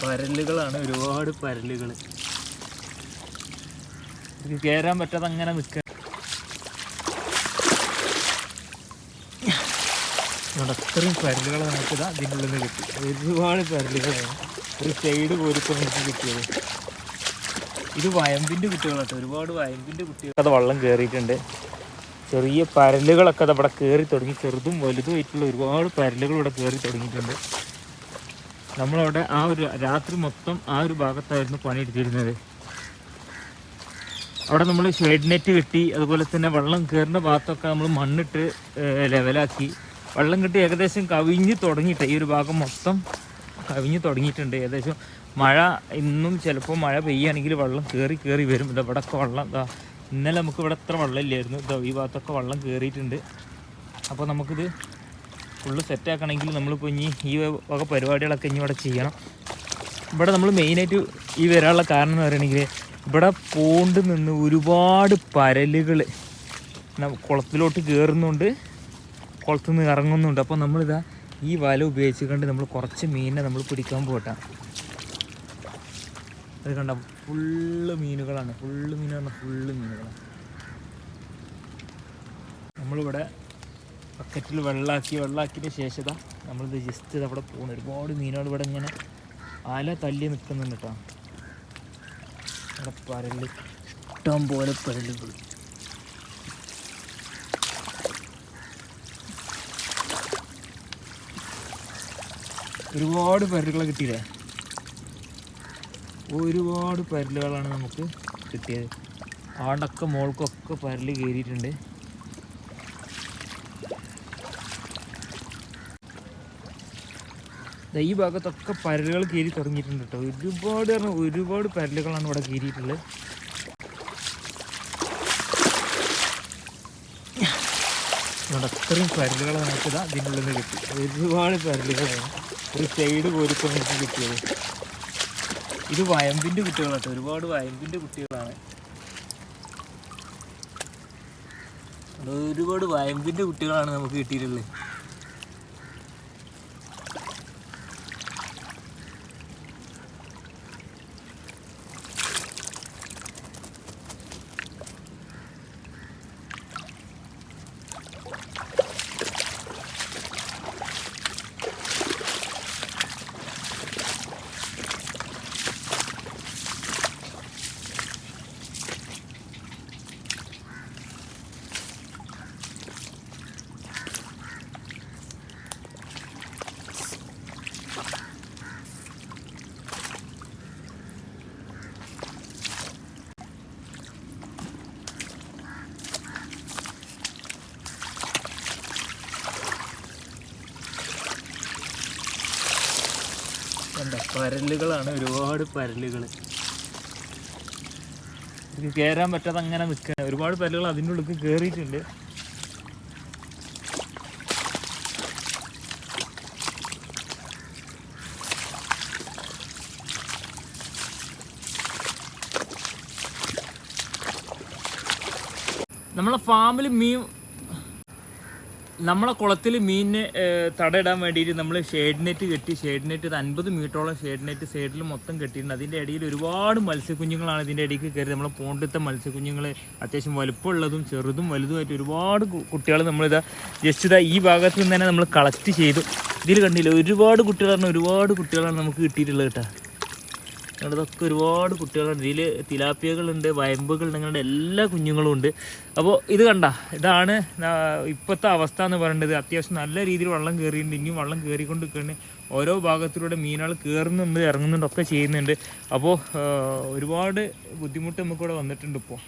പരലുകളാണ് ഒരുപാട് പരലുകൾ ഇത് കയറാൻ പറ്റാതെ അങ്ങനെ നിൽക്കുക അത്രയും പരലുകൾ നമുക്ക് ഇതാ ഇതിന്റെ ഉള്ളിൽ നിന്ന് കിട്ടി. ഒരുപാട് പരലുകളാണ് ഒരു സൈഡ് കോരിക്കൊണ്ട് നമുക്ക് കിട്ടിയത്. ഇത് വയമ്പിന്റെ കുട്ടികളാട്ടോ ഒരുപാട് വയമ്പിന്റെ കുട്ടികൾ അത് വള്ളം കയറിയിട്ടുണ്ട് ചെറിയ പരലുകളൊക്കെ അത് അവിടെ കയറി തുടങ്ങി ചെറുതും വലുതും ആയിട്ടുള്ള ഒരുപാട് പരലുകൾ ഇവിടെ കയറി തുടങ്ങിയിട്ടുണ്ട്. നമ്മളവിടെ ആ ഒരു രാത്രി മൊത്തം ആ ഒരു ഭാഗത്തായിരുന്നു പണിയെടുത്തിരുന്നത്. അവിടെ നമ്മൾ ഷെയ്ഡ് നെറ്റ് കെട്ടി അതുപോലെ തന്നെ വെള്ളം കയറുന്ന ഭാഗത്തൊക്കെ നമ്മൾ മണ്ണിട്ട് ലെവലാക്കി. വെള്ളം കെട്ടി ഏകദേശം കവിഞ്ഞ് തുടങ്ങിയിട്ട് ഈ ഒരു ഭാഗം മൊത്തം കവിഞ്ഞ് തുടങ്ങിയിട്ടുണ്ട്. ഏകദേശം മഴ ഇന്നും ചിലപ്പോൾ മഴ പെയ്യുകയാണെങ്കിൽ വെള്ളം കയറി കയറി വരും. ഇതാ ഇവിടെയൊക്കെ വെള്ളം ഇതാ ഇന്നലെ നമുക്ക് ഇവിടെ എത്ര വെള്ളം ഇല്ലായിരുന്നു ഇതാ ഈ ഭാഗത്തൊക്കെ വെള്ളം കയറിയിട്ടുണ്ട് അപ്പോൾ നമുക്കിത് ഫുള്ള് സെറ്റാക്കണമെങ്കിൽ നമ്മളിപ്പോൾ ഇനി ഈ വക പരിപാടികളൊക്കെ ഇനി ഇവിടെ ചെയ്യണം. ഇവിടെ നമ്മൾ മെയിനായിട്ട് ഈ വരാനുള്ള കാരണം എന്ന് പറയുകയാണെങ്കിൽ ഇവിടെ പോണ്ട് നിന്ന് ഒരുപാട് പരലുകൾ കുളത്തിലോട്ട് കയറുന്നുണ്ട് കുളത്തിൽ നിന്ന് ഇറങ്ങുന്നുണ്ട്. അപ്പോൾ നമ്മളിതാ ഈ വല ഉപയോഗിച്ചുകൊണ്ട് നമ്മൾ കുറച്ച് മീനിനെ നമ്മൾ പിടിക്കാൻ പോട്ടെ അത് കണ്ട ഫുള്ള് മീനുകളാണ്. ഫുള്ള് മീനാണ് ഫുള്ള് മീനുകളാണ്. നമ്മളിവിടെ ബക്കറ്റിൽ വെള്ളമാക്കി വെള്ളമാക്കിയതിന് ശേഷം നമ്മളിത് ജസ്റ്റ് അവിടെ പോകുന്നു ഒരുപാട് മീനുകൾ ഇവിടെ ഇങ്ങനെ അല തല്ലി നിൽക്കുന്നുണ്ട് കേട്ടോ. ഇവിടെ പരൽ ഇഷ്ടം പോലെ പരലുകൾ ഒരുപാട് പരലുകളെ കിട്ടിയില്ലേ? ഒരുപാട് പരലുകളാണ് നമുക്ക് കിട്ടിയത്. ആണ്ടൊക്കെ മോൾക്കൊക്കെ പരൽ കയറിയിട്ടുണ്ട്. ഈ ഭാഗത്തൊക്കെ പരലുകൾ കയറി തുടങ്ങിയിട്ടുണ്ട് കേട്ടോ. ഒരുപാട് പറഞ്ഞാൽ ഒരുപാട് പരലുകളാണ് ഇവിടെ കയറിയിട്ടുള്ളത് ഇവിടെ അത്രയും പരലുകൾ നമുക്ക് അതിനുള്ളിൽ നിന്ന് കിട്ടി. ഒരുപാട് പരലുകളാണ് ഒരു സൈഡ് കോരിക്കൊണ്ട് എനിക്ക് കിട്ടിയത്. ഇത് വയമ്പിന്റെ കുട്ടികളാട്ടോ ഒരുപാട് വയമ്പിന്റെ കുട്ടികളാണ്. ഒരുപാട് വയമ്പിന്റെ കുട്ടികളാണ് നമുക്ക് കിട്ടിയിട്ടുള്ളത്. എന്താ പരലുകളാണ് ഒരുപാട് പരലുകൾ ഇത് കയറാൻ പറ്റാതെ അങ്ങനെ നിൽക്കുക ഒരുപാട് പരലുകൾ അതിന്റെ ഉള്ളിൽ കയറിയിട്ടുണ്ട് നമ്മളെ ഫാമിൽ മീൻ നമ്മളെ കുളത്തിൽ മീനിനെ തടയിടാൻ വേണ്ടിയിട്ട് നമ്മൾ ഷെയ്ഡ് നെറ്റ് കെട്ടി ഷെയ്ഡ് നെറ്റ് ഒരു അൻപത് മീറ്ററോളം ഷെയ്ഡ് നെറ്റ് സൈഡിൽ മൊത്തം കെട്ടിയിട്ടുണ്ട്. അതിന്റെ ഇടയിൽ ഒരുപാട് മത്സ്യക്കുഞ്ഞുങ്ങളാണ് ഇതിന്റെ ഇടയ്ക്ക് കയറി നമ്മളെ പോണ്ടത്തെ മത്സ്യക്കുഞ്ഞുങ്ങൾ അത്യാവശ്യം വലുപ്പമുള്ളതും ചെറുതും വലുതുമായിട്ട് ഒരുപാട് കുട്ടികൾ നമ്മളിതാ ജസ്റ്റ് ഇതാ ഈ ഭാഗത്ത് നിന്ന് തന്നെ നമ്മൾ കളക്ട് ചെയ്തു. ഇതിൽ കണ്ടില്ല ഒരുപാട് കുട്ടികളാണ് ഒരുപാട് കുട്ടികളാണ് നമുക്ക് കിട്ടിയിട്ടുള്ളത് കേട്ടോ. ഇതൊക്കെ ഒരുപാട് കുട്ടികളുണ്ട്. ഇതിൽ തിലാപ്പിയകളുണ്ട് വയമ്പുകളുണ്ട് അങ്ങനെ എല്ലാ കുഞ്ഞുങ്ങളും ഉണ്ട്. അപ്പോൾ ഇത് കണ്ട ഇതാണ് ഇപ്പോഴത്തെ അവസ്ഥ എന്ന് പറയേണ്ടത്. അത്യാവശ്യം നല്ല രീതിയിൽ വെള്ളം കയറിയിട്ടുണ്ട് ഇനിയും വെള്ളം കയറിക്കൊണ്ട് നിൽക്കുകയാണ് ഓരോ ഭാഗത്തിലൂടെ മീനുകൾ കയറുന്നുണ്ട് ഇറങ്ങുന്നുണ്ട് ഒക്കെ ചെയ്യുന്നുണ്ട്. അപ്പോൾ ഒരുപാട് ബുദ്ധിമുട്ട് നമുക്കിവിടെ വന്നിട്ടുണ്ട് ഇപ്പോൾ